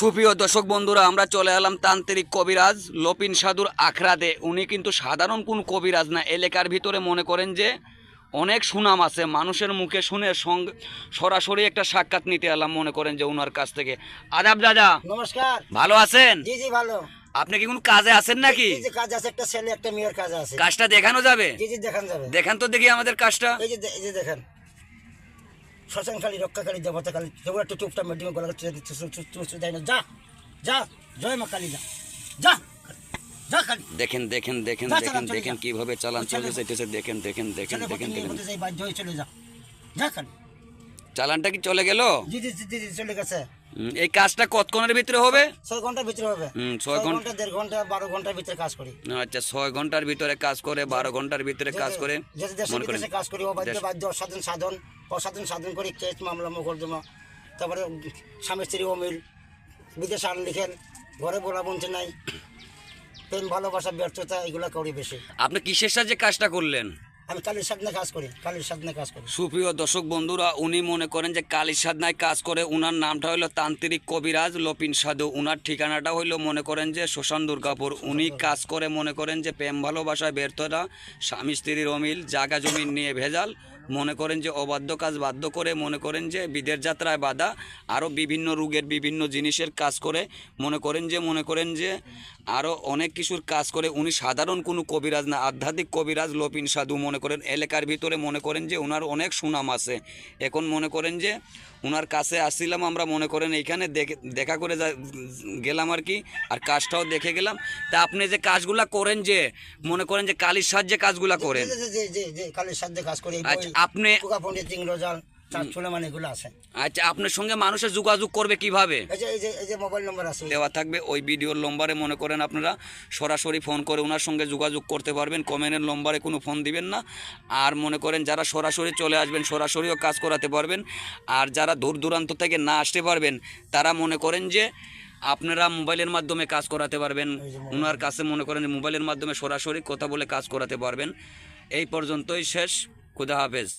সুপ্রিয় দর্শক বন্ধুরা আমরা চলে এলাম তান্ত্রিক কবিরাজ লোপিন সাধুর আখড়াতে। উনি কিন্তু সাধারণ কোন কবিরাজ না এলাকার ভিতরে মনে করেন যে অনেক সুনাম আছে মানুষের মুখে শুনে সঙ্গে সরাসরি একটা সাক্ষাৎ নিতে এলাম মনে করেন যে উনার কাছ থেকে। আদাব দাদা নমস্কার। ভালো আছেন? জি জি ভালো। আপনি কি কোন কাজে আছেন নাকি? কাজ আছে একটা ছেলে একটা মেয়ের কাজ আছে। কাজটা দেখানো যাবে? জি জি দেখান যাবে। দেখান তো দেখি আমাদের কাজটা। এই যে দেখেন। শ্মশানকালী রক্ষাকালী দেবতাকালী যেগুলো একটু চুপটা মেডিকেল গলা দেয় না যা যা জয় মা কালী যা যা যা কালী। দেখেন দেখেন দেখেন যা, দেখেন চালান, চলে দেখেন যা। কীভাবে চালান চলে চলে যা। যাইতেছে দেখেন দেখেন দেখেন ছেলে দেখেন নিয়ে দেখেন। বলতে যাই বাধ্য হয়ে চলে যা। যা কালী। চালানটা কি চলে গেল? জি জি জি, জি জি চলে গেছে। হুম, এই কাজটা কতক্ষণের ভিতরে হবে? ছয় ঘণ্টার ভিতরে হবে। ছয় ঘণ্টা। দেড় ঘণ্টা বারো ঘণ্টার ভিতরে কাজ করি। আচ্ছা ছয় ঘণ্টার ভিতরে কাজ করে বারো ঘণ্টার ভিতরে কাজ করে মনে করেন। কাজ করি অবাধ্য বাধ্য অসাধন সাধন অসাধন সাধন করি কেস মামলা মোকদ্দমা তারপরে স্বামী স্ত্রী অমিল বিদেশে আন লিখেন ঘরে বলা বলছে নাই প্রেম ভালোবাসা ব্যর্থতা এগুলো করি বেশি। আপনি কিসের সাহায্যে কাজটা করলেন? আমি কালির সাধনায় কাজ করি কালির সাধনায় কাজ করি। সুপ্রিয় দর্শক বন্ধুরা উনি মনে করেন যে কালী সাধনায় কাজ করে উনার নামটা হলো তান্ত্রিক কবিরাজ লপিন সাধু। উনার ঠিকানাটা হইল মনে করেন যে শোষণ দুর্গাপুর। উনি কাজ করে মনে করেন যে প্রেম ভালোবাসায় ব্যর্থতা স্বামী স্ত্রীর অমিল জাগা জমিন নিয়ে ভেজাল মনে করেন যে অবাধ্য কাজ বাধ্য করে মনে করেন যে বিদের যাত্রায় বাধা আরও বিভিন্ন রোগের বিভিন্ন জিনিসের কাজ করে মনে করেন যে মনে করেন যে আরও অনেক কিছুর কাজ করে উনি সাধারণ কোনো কবিরাজ না আধ্যাত্মিক কবিরাজ লোপিন সাধু মনে করেন এলাকার ভিতরে মনে করেন যে ওনার অনেক সুনাম আছে এখন মনে করেন যে ওনার কাছে আসছিলাম আমরা মনে করেন এইখানে দেখে দেখা করে যা- গেলাম আর কি আর কাজটাও দেখে গেলাম তা আপনি যে কাজগুলা করেন যে মনে করেন যে কালির সাহায্যে কাজগুলা করেন কালির সাধনে কাজ করি এই আচ্ছা আপনি কুকা পণ্ডিত চার সুলেমান এগুলো আছে। আচ্ছা আপনার সঙ্গে মানুষের যোগাযোগ করবে কীভাবে? দেওয়া থাকবে ওই ভিডিওর নম্বরে মনে করেন আপনারা সরাসরি ফোন করে ওনার সঙ্গে যোগাযোগ করতে পারবেন। কমেন্টের নম্বরে কোনো ফোন দিবেন না। আর মনে করেন যারা সরাসরি চলে আসবেন সরাসরিও কাজ করাতে পারবেন। আর যারা দূর দূরান্ত থেকে না আসতে পারবেন তারা মনে করেন যে আপনারা মোবাইলের মাধ্যমে কাজ করাতে পারবেন। ওনার কাছে মনে করেন মোবাইলের মাধ্যমে সরাসরি কথা বলে কাজ করাতে পারবেন। এই পর্যন্তই শেষ। খুদা হাফেজ